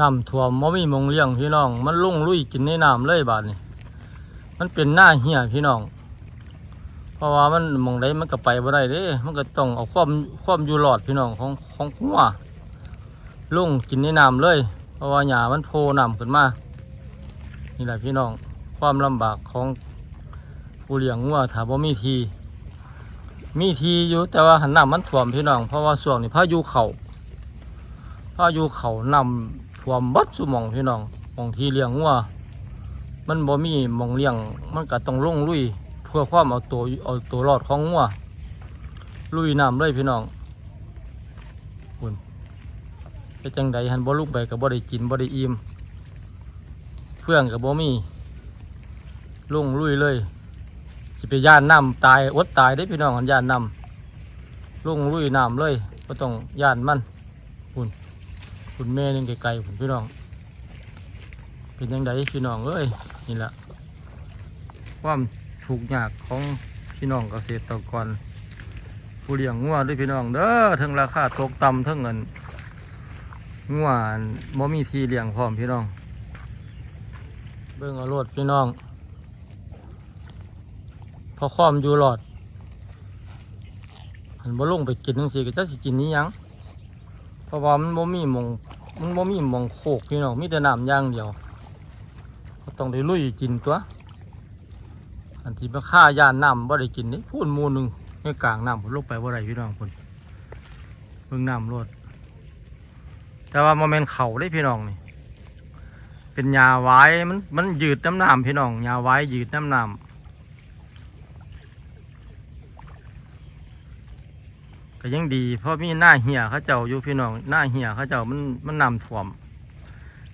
น้ำท่วมบ่มีมงเลี้ยงพี่น้อง มันลุ่งลุยกินในน้ำเลยบาดนี้มันเป็นหน้าเหี้ยพี่น้อง เพราะว่ามันมองใดมันก็ไปบ่ได้เด้ มันก็ต้องเอาความความอยู่รอดพี่น้องของของหัวลุ่งกินในน้ำเลย เพราะว่าหญ้ามันโผล่น้ำขึ้นมา นี่แหละพี่น้อง ความลำบากของผู้เลี้ยงงัวถ้าบ่มีที มีทีอยู่แต่ว่าหันน้ำมันท่วมพี่น้อง เพราะว่าช่วงนี้พายุเขาพายุเขานำ ท่วมบัดสุมองพี่น้องมองที่เลี้ยงงัวมันบ่มีมองเลี้ยง มันก็ต้องลงลุย เพื่อความเอาตัวเอาตัวรอดของงัวลุยน้ำเลยพี่น้องคุณเป็นจังใดหันบ่ลุกไปกับบ่ได้กินบ่ได้อิ่มเพื่องกับบ่มีลงลุยเลยสิไปย่านน้ำตายอดตายได้พี่น้องหันย่านน้ำลงลุยน้ำเลยก็ต้องย่านมันคุณ คุณแม่นึงไกลๆคุณพี่น้อง เป็นยังไงพี่น้องเอ้ยนี่แหละความถูกยากของพี่น้องเกษตรกรผู้เลี้ยงงัวด้วยพี่น้องเด้อทั้งราคาตกต่ำทั้งเงินงัวบ่มีที่เลี้ยงพร้อมพี่น้อง เบิ่งเอาโลดพี่น้องพอความอยู่หลอดหันบ่ลงไปกินจังซี่ก็จะสิกินนี้ยัง เพราะว่ามันบ่มีมองมันบ่มีมองโคกพี่น้องมีแต่น้ำอย่างเดียวก็ต้องได้ลุยกินตัว อันที่มาฆ่าย่านน้ำบ่ได้กินนี่พูนมูหนึงในกลางน้ำผมลงไปบ่ได้พี่น้องพุ่นเบิ่งน้ำรดแต่ว่าโมเมนต์เขาได้พี่น้องนี่ เป็นยาไว้มันมันยืดน้ำน้ำพี่น้องยาไว้ยืดน้ำน้ำ ก็ยังดี เพราะมีหน้าเหี่ยเขาเจ้าอยู่พี่น้องหน้าเหี่ยเขาเจ้ามันมันนำถ่วม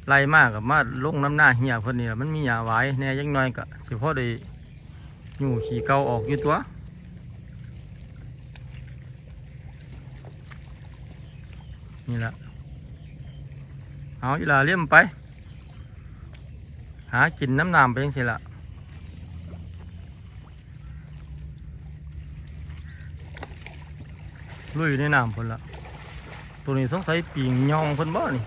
ไล่มากกับมาลงน้ำหน้าเหี่ยเพิ่นนี่มันมียาไว้แน่ยังน้อยก็สิพอได้อยู่ขี่เก่าออกอยู่ตัวนี่แหละเอาอีลาเลี้ยมไป หากินน้ำน้ำไปยังสิละ ลุยในน้ำเพิ่นละตัวนี้สงสัยปีงยองเพิ่นบ่นี่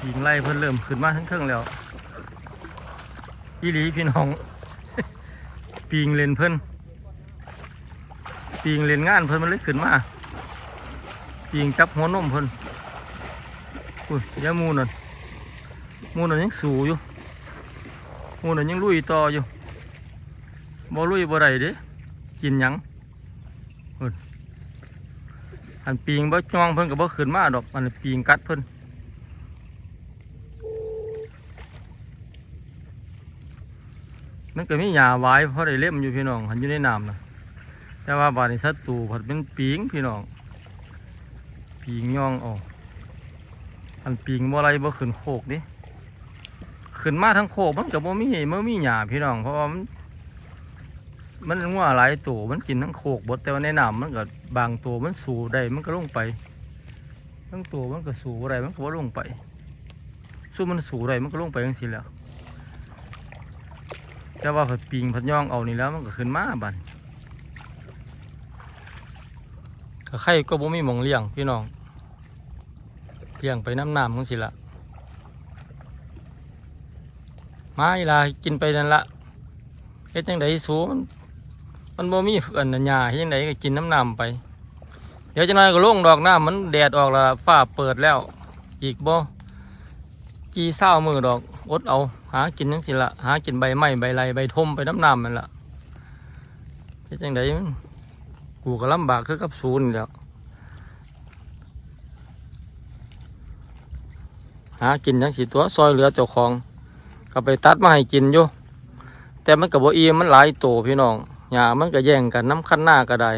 ปีงไล่เพิ่นเริ่มขึ้นมาทั้งเครื่องแล้วอีหลีพี่น้อง ปีงเลนเพิ่นปีงเลนงานเพิ่นมันเลยขึ้นมาปีงจับหัวนมเพิ่นอุ้ยยามูนั่นมูนั่นยังสูอยู่มูนั่นยังลุยต่ออยู่บ่ลุยบ่ได้เด้กินหยัง อันปีงบ่จ้องเพิ่นก็บ่ขึ้นมาดอกอันปีงกัดเพิ่นมันก็มีหญ้าไว้เพราะได้เล่มอยู่พี่น้องหันอยู่ในน้ำนะแต่ว่าบาดนี้ศัตรูผัดเป็นปีงพี่น้องปีงย่องออกอันปีงบ่ไรบ่ขึ้นโคกดิขึ้นมาทั้งโคกมันก็บ่มีบ่มีหญ้าพี่น้องเพราะว่ามัน มันงัวหลายตัวมันกินทั้งโคกบดแต่ว่าในน้ำมันก็บางตัวมันสูได้มันก็ลงไปบางตัวมันก็สูอะไรมันก็ลงไป สู้มันสูอะไรมันก็ลงไปจังซี่แล้วแต่ว่าผัดปิงผัดย่องเอานี่แล้วมันก็ขึ้นมาบัดก็ไข่ก็บ่มีหมองเลี้ยงพี่น้องเลี้ยงไปน้ำน้ำจังซี่ละมาอีลากินไปนั่นละเฮ็ดจังไดสูมัน มันบ่มีอันนั้นหญ้าเฮ็ดจังไดก็กินน้ำน้ำไป เดี๋ยวจะน้อยก็ลงดอกน้ำมันแดดออกแล้วฟ้าเปิดแล้ว อีกบ่กีเศร้ามือดอกอดเอา หากินจังสิละหากินใบไม้ใบไรใบทมไปน้ำน้ำมันละเฮ็ดจังไดกูก็ลำบากคือกับศูนย์แล้วหากินจังสิตัวซอยเหลือเจ้าของ ก็ไปตัดมาให้กินอยู่แต่มันกับโบอิ่มมันหลายโตพี่น้อง หญ้ามันก็แย่งกันน้ำคันหน้าก็ได้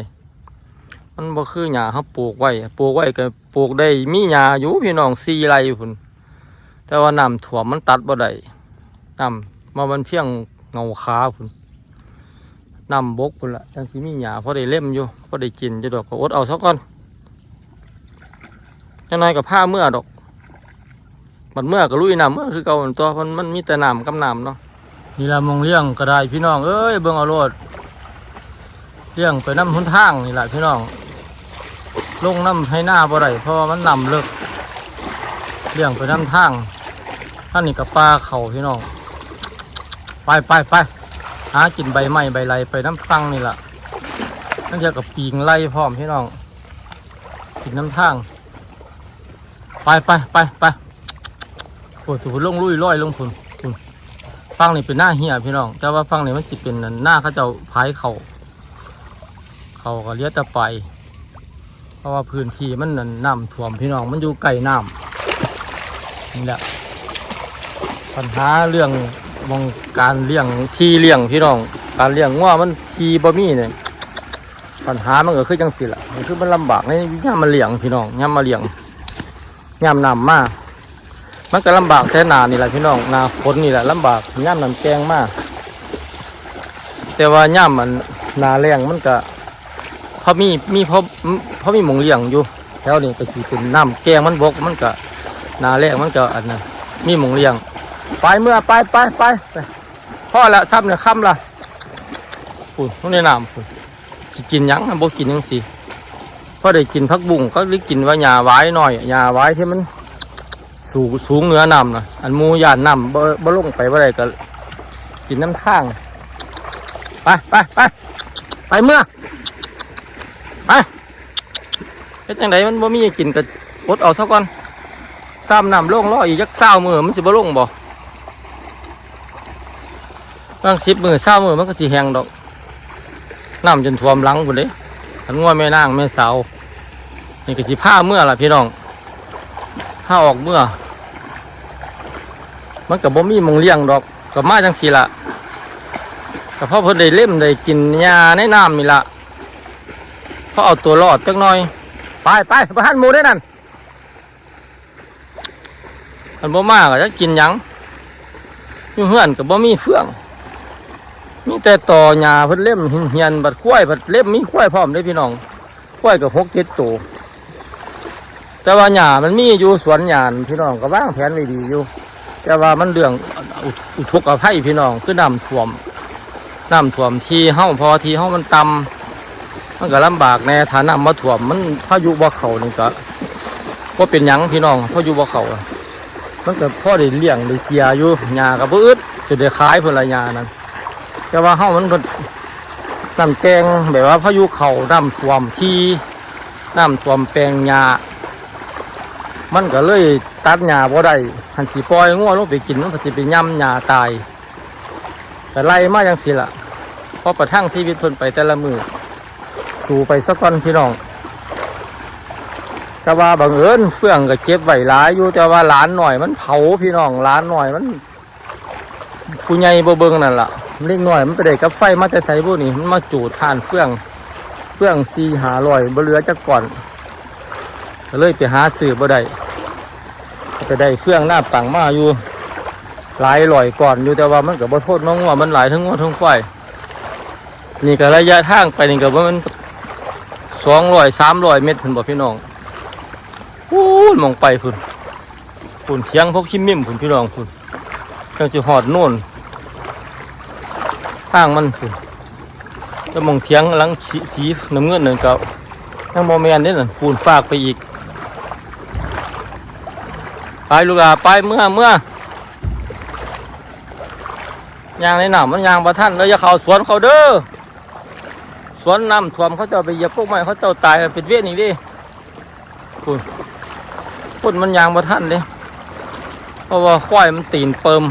มันบ่คือหญ้าเขาปลูกไว้ปลูกไว้ก็ปลูกได้มีหญ้าอยู่พี่น้องสี่ไร่พุ่นแต่ว่าน้ำท่วมมันตัดบ่ได้น้ำมามันเพียงเงาขาพุ่นน้ำบกพุ่นละจังสิมีหญ้าพอได้เล่มอยู่พอได้กินจะดอกก็อดเอาซะก่อนจังน้อยก็ผ้าเมื่อดอกมันเมื่อก็ลุยน้ำเมื่อคือเก่าตัวมันมันมีแต่น้ำกับน้ำเนาะนี่ละมองเลี้ยงก็ได้พี่น้องเอ้ยเบิ่งเอาโลด เลี้ยงไปน้ำทุนทางนี่แหละพี่น้อง ลงน้ำให้หน้าบ่ได้เพราะว่ามันนำเลิกเลี้ยงไปน้ำทางท่านนี่กับปลาเข่าพี่น้อง ไปไปไปหากินใบไม้ใบไรไปน้ำฟังนี่แหละนั่นจะกับปีงไล่พร้อมพี่น้องกินน้ำทาง ไปไปไปไปปวดถูลงลุยร้อยลงพุ่นฟังนี่เป็นหน้าเหี้ยพี่น้องแต่ว่าฟังนี่มันสิเป็นหน้าเขาเจ้าพายเข่า เขาก็เลี้ยแต่ไป เพราะว่าพื้นที่มันน้ำท่วมพี่น้องมันอยู่ไกลน้ำนี่แหละปัญหาเรื่องมองการเลี้ยงที่เลี้ยงพี่น้อง การเลี้ยงงัวมันทีบ่มีเนี่ยปัญหามันก็คือจังสิละมันคือมันลำบากในย่ามมาเลี้ยงพี่น้องย่ามมาเลี้ยงย่ามนำมามันก็ลำบากแค่นานี่แหละพี่น้องนาฝนนี่แหละลำบากย่ามน้ำแกงมากแต่ว่าย่ามมันนาแรงมันก็ เพราะมีมีเพราะเพราะมีหมองเลี้ยงอยู่แถวนี้ก็คือเป็นน้ำแกงมันบกมันก็นาแรกมันก็อันนั้นมีหมองเลี้ยง ไปเมื่อไปไปไปไปพ่อละซ้ำเนี่ยค่ำละปุ่นต้องในน้ำปุ่นกินยังบ่กินยังสิพอได้กินพักบุ้งก็ได้กินว่าหญ้าไว้หน่อยหญ้าไว้ที่มันสูงสูงเหนือน้ำนะอันมูยานน้ำบ่บ่ลงไปว่าไรก็กินน้ำข้างไปไปไปไปเมื่อ ไปเฮ็ดจังไดมันบ่มีกินก็อดเอาซะก่อนซ้ำน้ำลงรออีกจักเศร้ามือมันสิบ่ลงบ่บางสิบมือเศร้ามือมันก็สิแหงดอกน้ำจนท่วมหลังพุ่นเด้ขันงัวแม่นางแม่สาวนี่ก็สิผ้าเมื่อล่ะพี่น้องผ้าออกเมื่อ มันก็บ่มีมงเลี้ยงดอกก็มาจังซี่ล่ะก็เพราะเพิ่นได้เล่มได้กินหญ้าในน้ำนี่ล่ะ เขาเอาตัวรอดจักหน่อย ไปไปไปหันหมูได้นั่นมันบ่มากอะจะกินหยังอยู่เฮือนกับบ่มีเฟือง มีแต่ต่อหญ้าเพิ่นเล่มหินเหียนบัดควายบัดเล่มมีควายพร้อมเด้พี่น้องควายกับหกเจ็ดตัวแต่ว่าหญ้ามันมีอยู่สวนหญ้าพี่น้องก็วางแผนไว้ดีอยู่แต่ว่ามันเรื่องอุอุทกภัยพี่น้องคือน้ำท่วมน้ำท่วมที่เฮ้าพอที่เฮ้ามันต่ำ มันก็ลำบากในฐานะมาถ่วมมันพายุบ่เขานี่ก็ก็เป็นหยังพี่น้องพายุบ่เขาอะมันก็พ่อได้เลี้ยงได้เกียอยู่หญ้ากับพืชจะได้ขายเพื่อละหญ้านั้นแต่ว่าเฮามันก็น้ำแกงแบบว่าพายุเขาน้ำท่วมที่น้ำท่วมแปลงหญ้ามันก็เลยตัดหญ้าบ่ได้หันสีปล่อยงัวลงไปกินมันก็สิไปย่ำหญ้าตายแต่ไล่มาจังสิละเพราะประทังชีวิตเพิ่นไปแต่ละมือ สู่ไปสักก่อนพี่น้องแต่ว่าบังเอิญเฟื่องก็เก็บไหว้หลายอยู่แต่ว่าหลานหน่อยมันเผาพี่น้องหลานหน่อยมันผู้ใหญ่บ่เบิงนั่นล่ะเล็กหน่อยมันไปได้กับไฟมาแต่ใส่บุนี่มันมาจูดทานเฟื่องเฟื่องซีหาลอยบเหลือจักก่อนเลยไปหาซื้อบ่ได้ไปได้เฟื่องหน้าปังมาอยู่หลายลอยก่อนอยู่แต่ว่ามันก็บ่โทษน้องว่ามันหลายทั้งงัวทั้งควายนี่ก็ระยะทางไปนี่ก็ว่ามัน สองร้อยสามร้อยเมตรพุ่นบอกพี่น้องพูนมองไปพุ่นพุ่นเทียงพวกขี้มิ่มพุ่นพี่น้องพุ่นจังสิหอดโน่นทางมันพุ่นจะมองเทียงหลังสีสีน้ำเงินนั่นก็ยังโมแมนนี่นั่นปูนฝากไปอีกไปลูกอะไปเมื่อเมื่อยางในหนามมันยางประท่านเลยอย่าเข้าสวนเขาเด้อ สวนน้ำท่วมเขาเจะไปเหยียบพวกไม้เขาเจ้าตายเป็นเวทนี่ดิคุณคุณมันยางมาท่านเด้เพราะว่าควายมันตีนเปิม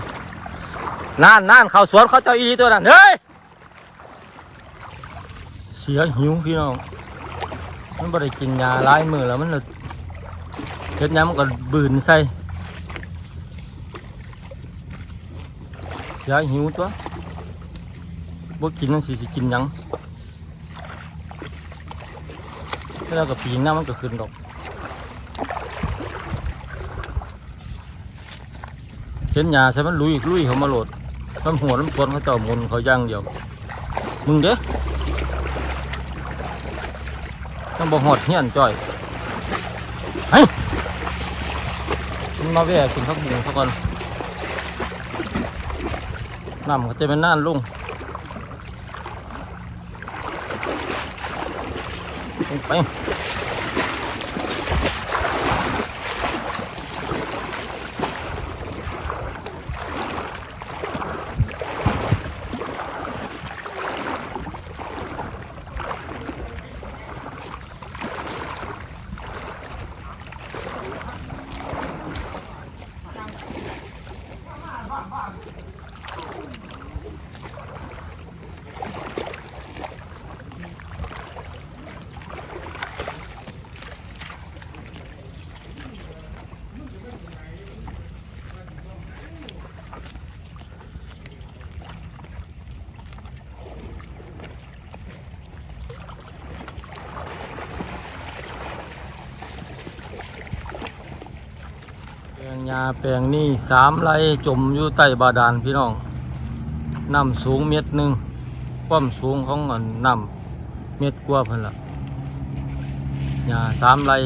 น่านน่านเขาสวนเขาเจ้าอีหลีตัวนั้นเฮ้ยเสียหิวพี่น้องมันบ่ได้กินยาลายมือแล้วมันเลยเฮ็ดหยังมันก็บืนใส่เสียหิวตัวบ่กินนั่นสิสิกินยัง แล้วก็ปีงหน้ามันก็ขึ้นดอกเห็นหญ้าใช่มันลุยลุยเขามาโหลดน้ำหัวน้ำสวนเขาเจ้าหมุนเขาย่างเดียวมึงเด้ต้องบอกหอดเฮียนจ่อยเฮ้ยมันมาแว่กินข้าวหมูเขาก่อนน้ำก็จะเป็นน่านลุง ล หญ้าแปลงนี่สามไร่จมอยู่ใต้บาดาลพี่น้องน้ำสูงเม็ดหนึ่งความสูงของอันน้ำเม็ดกว่าพิ่นละหญ้าสามไร่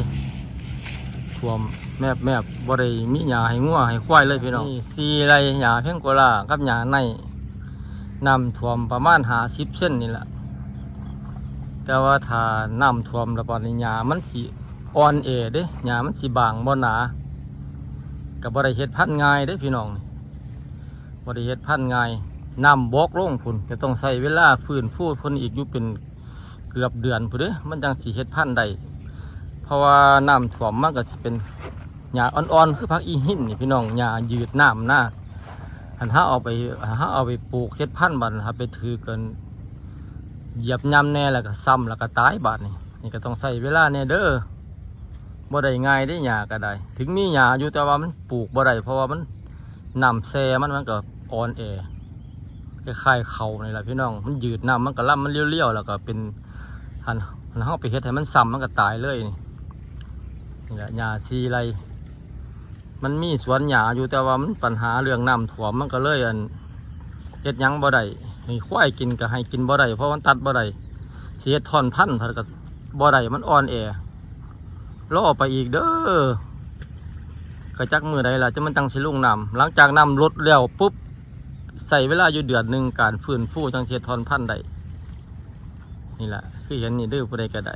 ท่วมแมบแมบบ่ได้มีหญ้าให้งัวให้ควายเลยพี่น้องสี่ไร่หญ้าเพียงกว่าลากับหญ้าในน้ำท่วมประมาณหาสิบเส้นนี่แหละแต่ว่าถ้าน้ำท่วมแล้วปานนี้หญ้ามันสิอ่อนเอเด้หญ้ามันสิบางบ่หนา กับบริเฮ็ดพันธุ์ง่ายเด้พี่น้องบริเฮ็ดพันธุ์ง่ายน้ำบอกลงพุ่นจะต้องใช้เวลาฟื้นฟูพุ่นอีกอยู่เป็นเกือบเดือนพุ่นเด้มันจังสิเฮ็ดพันธุ์ได้เพราะว่าน้ำท่วมมันก็สิเป็นหญ้าอ่อนๆคือผักอีหินนี่พี่น้องหญ้ายืดน้ำหน้าหันถ้าเอาไปถ้าเอาไปปลูกเฮ็ดพันธุ์บัดถ้าไปถือเกินเหยียบย่ำแน่แล้วก็ซ้ำแล้วก็ตายบาดนี่นี่ก็ต้องใช้เวลาแน่เด้อ บ่ได้ง่ายได้หญ้าก็ได้ ถึงมีหญ้าอยู่แต่ว่ามันปลูกบ่ได้เพราะว่ามันน้ำแซ่มันมันก็อ่อนแอคล้ายๆเขานี่แหละพี่น้อง มันยืดน้ำมันก็ล่ำมันเลี้ยวๆแล้วก็เป็นหันหันเฮาไปเฮ็ดให้มันซ้ำมันก็ตายเลยนี่แหละหญ้าซีไรมันมีสวนหญ้าอยู่แต่ว่ามันปัญหาเรื่องน้ำท่วมมันก็เลยอันเฮ็ดยังบ่ได้ให้ควายกินก็ให้กินบ่ได้เพราะมันตัดบ่ได้สิเฮ็ดท่อนพันธุ์พิ่นก็บ่ได้มันอ่อนแอ รอไปอีกเด้อกระจักมือใดล่ะจะมันตังสิลุงนำหลังจากนำรถแล้วปุ๊บใส่เวลาอยู่เดือนหนึ่งการฟื้นฟูจังเสียทอนพันใดนี่แหละคือเห็นนี่เด้อผู้ใดก็ได้